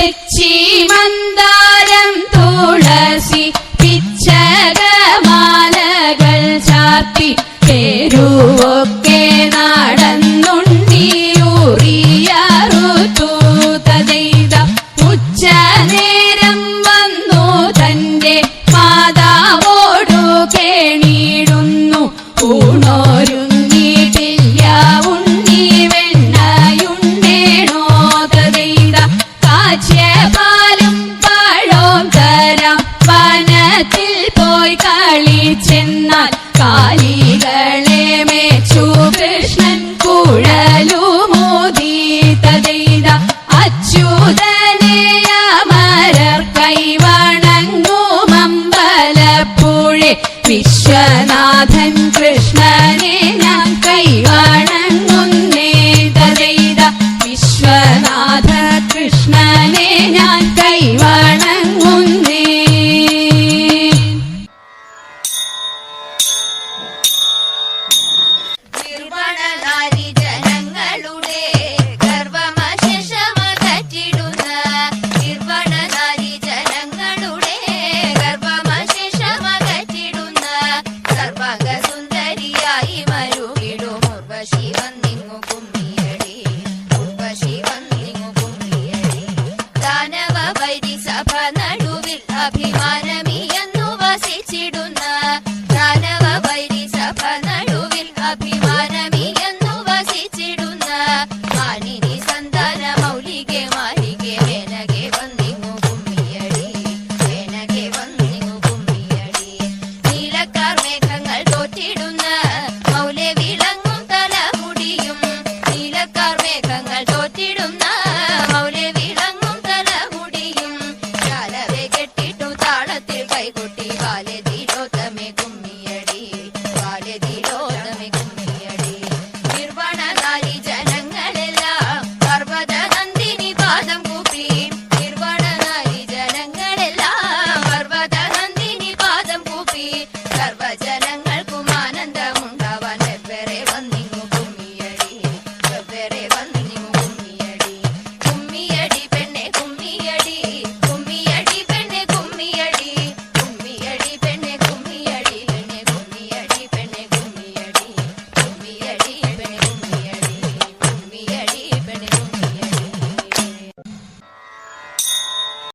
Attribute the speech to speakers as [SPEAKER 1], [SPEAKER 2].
[SPEAKER 1] 맺지만다. വിശ്വനാഥൻ കൃഷ്ണനെ ഞാൻ കൈവാണങ്ങുന്നേ തലൈത വിശ്വ
[SPEAKER 2] azerbaijan